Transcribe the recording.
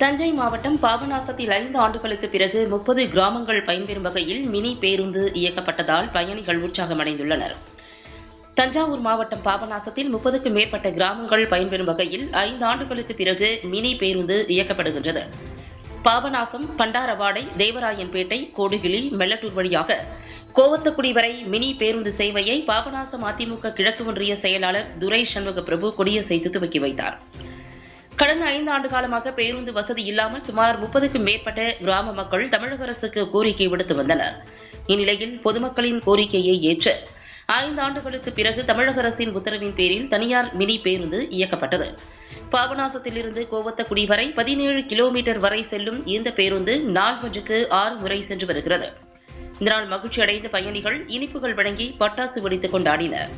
தஞ்சை மாவட்டம் பாபநாசத்தில் ஐந்து ஆண்டுகளுக்கு பிறகு முப்பது கிராமங்கள் பயன்பெறும் வகையில் மினி பேருந்து இயக்கப்பட்டதால் பயணிகள் உற்சாகமடைந்துள்ளனர். தஞ்சாவூர் மாவட்டம் பாபநாசத்தில் முப்பதுக்கும் மேற்பட்ட கிராமங்கள் பயன்பெறும் வகையில் ஐந்து ஆண்டுகளுக்கு பிறகு மினி பேருந்து இயக்கப்படுகின்றது. பாபநாசம் பண்டாரவாடை தேவராயன்பேட்டை கோடுகிளி மெல்லட்டூர் வழியாக கோவத்தக்குடி வரை மினி பேருந்து சேவையை பாபநாசம் அதிமுக கிழக்கு ஒன்றிய செயலாளர் துரை சண்முக பிரபு கொடியசைத்து துவக்கி வைத்தார். கடந்த ஐந்து ஆண்டு காலமாக பேருந்து வசதி இல்லாமல் சுமார் முப்பதுக்கும் மேற்பட்ட கிராம மக்கள் தமிழக அரசுக்கு கோரிக்கை விடுத்து வந்தனர். இந்நிலையில் பொதுமக்களின் கோரிக்கையை ஏற்று ஐந்து ஆண்டுகளுக்கு பிறகு தமிழக அரசின் உத்தரவின் பேரில் தனியார் மினி பேருந்து இயக்கப்பட்டது. பாபநாசத்திலிருந்து கோவத்தக்குடி வரை பதினேழு கிலோமீட்டர் வரை செல்லும் இந்த பேருந்து நாள் ஒன்றுக்கு ஆறு முறை சென்று வருகிறது. இதனால் மகிழ்ச்சி அடைந்த பயணிகள் இனிப்புகள் வழங்கி பட்டாசு வெடித்துக் கொண்டாடினர்.